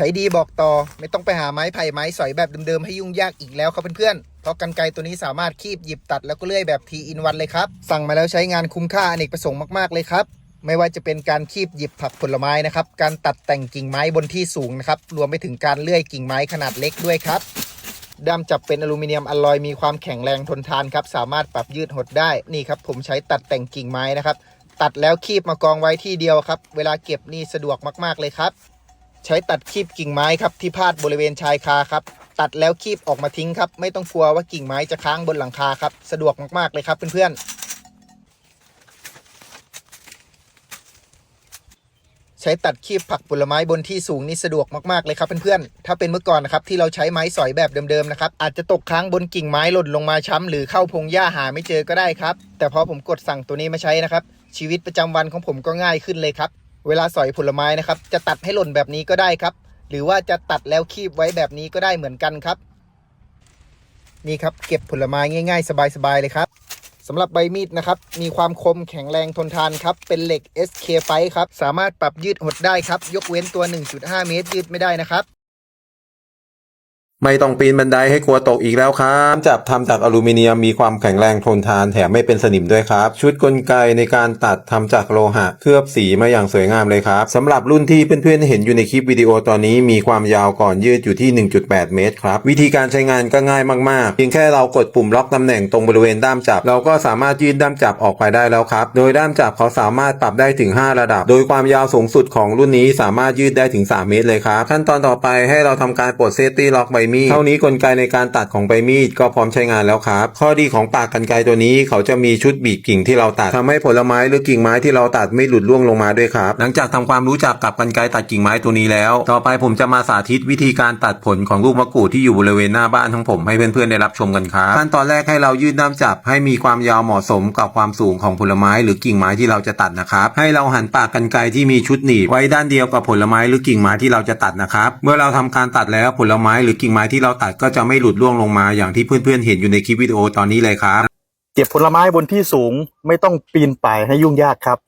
ใช้ดีบอกต่อไม่ต้องไปหาไม้ไผ่ไม้สอยแบบเดิมๆให้ยุ่งยากอีกแล้วครับเพื่อนๆ เพราะกันไกตัวนี้สามารถคีบหยิบตัดแล้วก็เลื่อยแบบทีอินวันเลยครับ สั่งมาแล้วใช้งานคุ้มค่าอเนกประสงค์มากๆเลยครับ ไม่ว่าจะเป็นการคีบหยิบผักผลไม้นะครับ การตัดแต่งกิ่งไม้บนที่สูงนะครับ รวมไปถึงการเลื่อยกิ่งไม้ขนาดเล็กด้วยครับด้ามจับเป็นอลูมิเนียมอลลอยมีความแข็งแรงทนทานครับ สามารถปรับยืดหดได้ นี่ครับผมใช้ตัดแต่งกิ่งไม้นะครับ ตัดแล้วคีบมากองไว้ที่เดียวครับ เวลาเก็บนี่สะดวกมากๆเลยครับ ใช้ตัดคีบกิ่งไม้ครับที่พาดบริเวณชายคาครับ ตัดแล้วคีบออกมาทิ้งครับ ไม่ต้องกลัวว่ากิ่งไม้จะค้างบนหลังคาครับ สะดวกมากๆเลยครับเพื่อนๆ ใช้ตัดคีบผักผลไม้บนที่สูงนี่สะดวกมากๆเลยครับเพื่อนๆ ถ้าเป็นเมื่อก่อนนะครับที่เราใช้ไม้สอยแบบเดิมๆนะครับอาจจะตกค้างบนกิ่งไม้หล่นลงมาช้ำหรือเข้าพงหญ้าหาไม่เจอก็ได้ครับ แต่พอผมกดสั่งตัวนี้มาใช้นะครับชีวิตประจำวันของผมก็ง่ายขึ้นเลยครับ เวลาสอยผลไม้นะครับ จะตัดให้หล่นแบบนี้ก็ได้ครับ หรือว่าจะตัดแล้วคีบไว้แบบนี้ก็ได้เหมือนกันครับ นี่ครับเก็บผลไม้ง่าย ๆ สบายๆเลยครับสำหรับใบมีดนะครับมีความคมแข็งแรงทนทานครับเป็นเหล็ก SK ไฟครับสามารถปรับยืดหดได้ครับยกเว้นตัว 1.5 เมตรยืดไม่ได้นะครับ ไม่ต้องปีนบันไดให้กลัวตกอีกแล้วครับจับทำจากอลูมิเนียมมีความแข็งแรงทนทานแถมไม่เป็นสนิมด้วยครับ ชุดกลไกในการตัดทำจากโลหะ เคลือบสีมาอย่างสวยงามเลยครับสำหรับรุ่นที่เพื่อนๆเห็นอยู่ในคลิปวิดีโอตอนนี้มีความยาวก่อนยืดอยู่ที่ 1.8 เมตรครับวิธีการใช้งานก็ง่ายมากๆ เพียงแค่เรากดปุ่มล็อกตำแหน่งตรงบริเวณด้ามจับ เราก็สามารถยืดด้ามจับออกไปได้แล้วครับโดยด้ามจับเขาสามารถปรับได้ถึง 5 ระดับ โดยความยาวสูงสุดของรุ่นนี้สามารถยืดได้ถึง 3 เมตรเลยครับขั้นตอนต่อไปให้เราทำการปลดเซฟตี้ล็อกใบมีด เท่านี้กลไกในการตัดของใบมีดก็พร้อมใช้งานแล้วครับ ข้อดีของปากกันไกตัวนี้เขาจะมีชุดบีบกิ่งที่เราตัดทำให้ผลไม้หรือกิ่งไม้ที่เราตัดไม่หลุดร่วงลงมาด้วยครับ หลังจากทำความรู้จักกับกันไกตัดกิ่งไม้ตัวนี้แล้ว ต่อไปผมจะมาสาธิตวิธีการตัดผลของลูกมะกรูดที่อยู่บริเวณหน้าบ้านของผมให้เพื่อนๆได้รับชมกันครับขั้นตอนแรกให้เรายืดด้ามจับให้มีความยาวเหมาะสมกับความสูงของผลไม้หรือกิ่งไม้ที่เราจะตัดนะครับให้เราหันปากกันไกที่มีชุดหนีบไว้ด้านเดียวกับผลไม้หรือกิ่งไม้ที่เราจะตัดนะครับเมื่อเราทำการตัดแล้วผลไม้หรือกิ่งไม้ที่เราตัดก็จะไม่หลุดร่วงลงมาอย่างที่เพื่อนๆเห็นอยู่ในคลิปวิดีโอตอนนี้เลยครับ เก็บผลไม้บนที่สูงไม่ต้องปีนป่ายให้ยุ่งยากครับ